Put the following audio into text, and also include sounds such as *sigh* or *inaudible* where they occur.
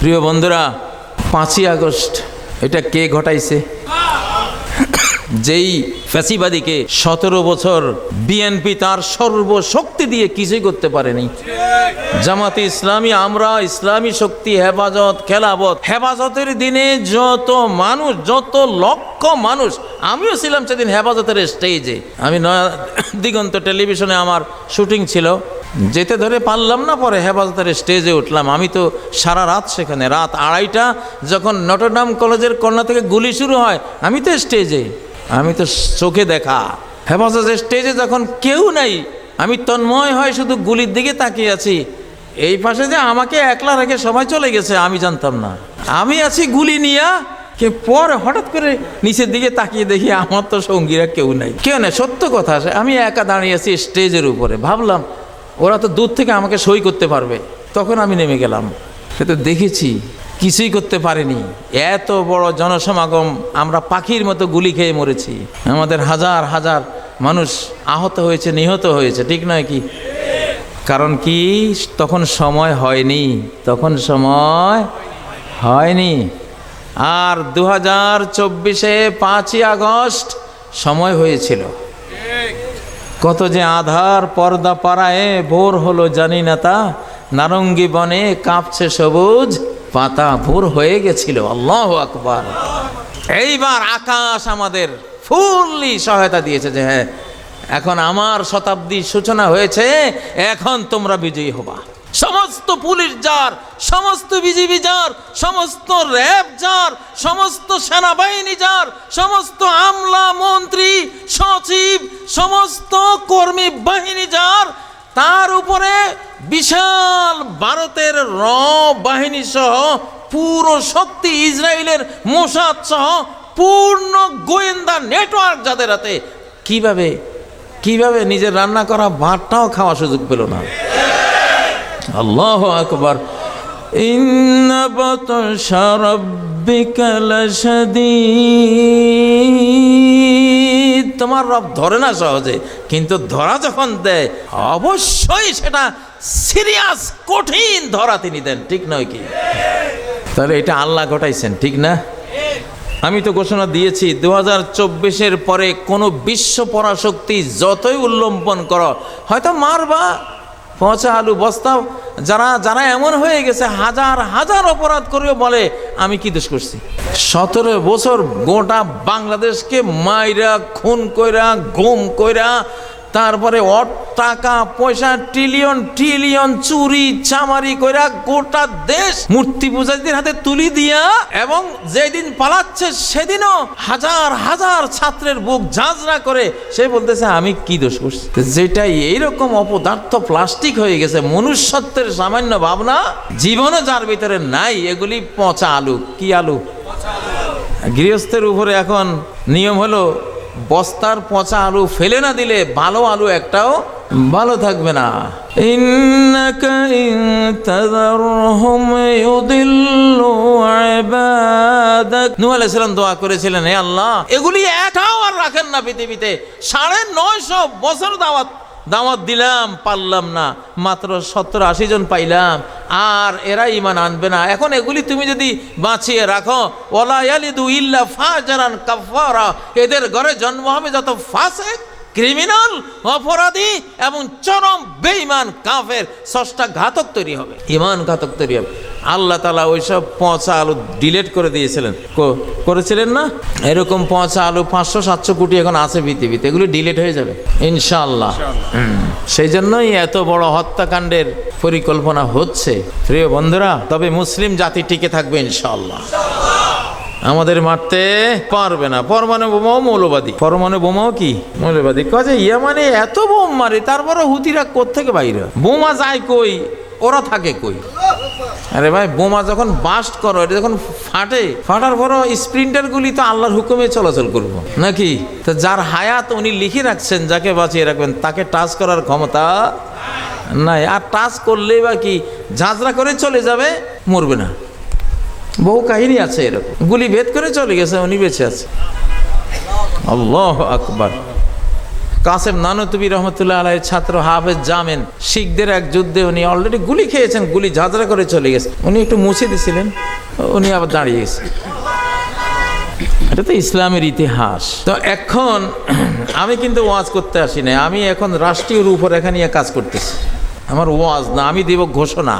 প্রিয় বন্ধুরা, পাঁচই আগস্ট, এটা কে ঘটাইছে? যেই ফ্যাসিবাদীকে সতেরো বছর বিএনপি তার সর্বশক্তি দিয়ে কিছুই করতে পারেনি। জামাতে ইসলামী, আমরা ইসলামী শক্তি, হেফাজত খেলাবত হেফাজতের দিনে যত মানুষ, যত লক্ষ মানুষ, আমিও ছিলাম সেদিন হেফাজতের স্টেজে আমি নয়া দিগন্ত টেলিভিশনে আমার শুটিং ছিল। যেতে ধরে পারলাম না, পরে হেফাজতের স্টেজে উঠলাম। আমি তো সারা রাত সেখানে, রাত আড়াইটা যখন নটরডাম কলেজের কন্যা থেকে গুলি শুরু হয়, আমি তো স্টেজে, আমি তো চোখে দেখা। হেফাজতের স্টেজে যখন কেউ নাই, আমি তন্ময় হয় শুধু গুলির দিকে তাকিয়ে আছি। এই পাশে যে আমাকে একলা রেখে সবাই চলে গেছে, আমি জানতাম না। আমি আছি গুলি নিয়া, কে পর হঠাৎ করে নিচের দিকে তাকিয়ে দেখি আমার তো সঙ্গীরা কেউ নাই। কেউ নাই, সত্য কথা, আমি একা দাঁড়িয়ে আছি স্টেজের উপরে। ভাবলাম ওরা তো দূর থেকে আমাকে সই করতে পারবে। তখন আমি নেমে গেলাম। সে তো দেখেছি, কিছুই করতে পারিনি। এত বড় জনসমাগম, আমরা পাখির মতো গুলি খেয়ে মরেছি। আমাদের হাজার হাজার মানুষ আহত হয়েছে, নিহত হয়েছে, ঠিক নয় কি? কারণ কি? তখন সময় হয়নি, তখন সময় হয়নি। আর দু হাজার চব্বিশে পাঁচই আগস্ট সময় হয়েছিল। কত যে আধার পর্দা পাড়ায় ভোর হলো জানি না তা, নারঙ্গি বনে কাঁপছে সবুজ, পাতা ভোর হয়ে গেছিল। আল্লাহ আকবার। এইবার আকাশ আমাদের ফুললি সহায়তা দিয়েছে যে হ্যাঁ এখন আমার শতাব্দীর সূচনা হয়েছে, এখন তোমরা বিজয়ী হবা। সমস্ত পুলিশ যার, সমস্ত বিজিবি যার, সমস্ত র্যাব যার, সমস্ত সেনাবাহিনী যার, সমস্ত আমলা মন্ত্রী, সচিব, সমস্ত কর্মী বাহিনী যার, তার উপরে বিশাল ভারতের র বাহিনী সহ পুরো শক্তি ইসরায়েলের মোসাদ সহ পূর্ণ গোয়েন্দা নেটওয়ার্ক যাদের হাতে, কীভাবে কীভাবে নিজের রান্না করা ভাতটাও খাওয়া সুযোগ পেল না। আল্লাহ আকবার। তোমার রব ধরে না সহজে, কিন্তু ধরা যখন দেয়, অবশ্যই সেটা সিরিয়াস, কঠিন ধরা তিনি দেন, ঠিক নয় কি? তাহলে এটা আল্লাহ ঘটাইছেন, ঠিক না? আমি তো ঘোষণা দিয়েছি দু হাজার চব্বিশের পরে কোনো বিশ্ব পরাশক্তি যতই উল্লম্বন করো, হয়তো মারবা পচা আলু বস্তা, যারা যারা এমন হয়ে গেছে, হাজার হাজার অপরাধ করেও বলে, আমি কি দোষ করছি? সতেরো বছর গোটা বাংলাদেশকে মাইরা, খুন কইরা, গুম কইরা তারপরে টাকা, পয়সা ট্রিলিয়ন ট্রিলিয়ন চুরি, চামারি কইরা গোটা দেশ মূর্তি পূজারীদের হাতে তুলি দিয়া এবং যেদিন পালাচ্ছে সেদিনও হাজার হাজার ছাত্রের বুক ঝাঁঝরা করে সে বলতেছে, আমি কি দোষ করছি? যেটা এইরকম অপদার্থ প্লাস্টিক হয়ে গেছে, মনুষ্যত্বের সামান্য ভাবনা, জীবনও যার ভিতরে নাই, এগুলি পচা আলু। কি আলু? গৃহস্থের উপরে এখন নিয়ম হলো বস্তার পচা আলু ফেলে না দিলে ভালো আলু একটাও ভালো থাকবে না। ইন্নাকা ইন তাযারহুম ইউদিল্লু ইবাদাক। নূহ আলাইহিস সালাম দোয়া করেছিলেন হে আল্লাহ এগুলি একটাও আর রাখেন না পৃথিবীতে। সাড়ে নয়শো বছর দাওয়াত দাওয়াত দিলাম, পারলাম না। মাত্র সত্তর আশি জন পাইলাম। আর এরা ইমান আনবে না। এখন এগুলি তুমি যদি বাঁচিয়ে রাখো ওলা ইল্লা ফাজারান কাফারা এদের ঘরে জন্ম হবে যত ফাসেক। ক্রিমিনাল অপরাধী এবং চরম বেঈমান কাফের ষষ্ঠা ঘাতক তৈরি হবে। ইমান ঘাতক তৈরি হবে। আল্লাহ তালা ওইসব পচা আলু ডিলেট করে দিয়েছিলেন। করেছিলেন না? এরকম পচা আলু পাঁচশো সাতশো কোটি এখন আছে পৃথিবীতে এগুলো ডিলেট হয়ে যাবে। ইনশাল্লাহ সেই জন্যই এত বড় হত্যাকাণ্ডের পরিকল্পনা হচ্ছে। প্রিয় বন্ধুরা তবে মুসলিম জাতি টিকে থাকবে ইনশাআল্লাহ। আমাদের মারতে পারবে না। পরমাণু বোমাও মৌলবাদী। পরমাণু বোমাও কি? মৌলবাদী। কাজে, ইয়ামানে এত বোম মারে তারপরে হুতিরা কোত্থেকে বাইরে বোমা যায় কই? ওরা থাকে কই? আরে ভাই, বোমা যখন বাস্ট করো, এটা যখন ফাটে, ফাটার পর স্প্রিন্টার গুলি তো আল্লাহর হুকুমে চলাচল করব। নাকি? তো যার হায়াত উনি লিখে রাখছেন, যাকে বাঁচিয়ে রাখবেন, তাকে টাচ করার ক্ষমতা নাই। আর টাচ করলেই বা কি, ঝাঁঝরা করে চলে যাবে, মরবে না। বহু কাহিনী আছে এরকম। গুলি ভেদ করে চলে গেছে, উনি বেঁচে আছে। আল্লাহ আকবার। কাসেম নানতুবি রহমতুল্লাহ আলাইয়ের ছাত্র হাফেজ জামেন, শিখদের এক যুদ্ধে উনি অলরেডি গুলি খেয়েছেন, গুলি ঝাঁঝরা করে চলে গেছে। উনি একটু মুছে দিয়েছিলেন, উনি আবার দাঁড়িয়ে গেছে। এটা তো ইসলামের ইতিহাস। তো এখন *clears throat* আমি কিন্তু ওয়াজ করতে আসি না আমি এখন রাষ্ট্রীয় রূপরেখা নিয়ে কাজ করতেছি। আমার ওয়াজ না, আমি দেব ঘোষণা।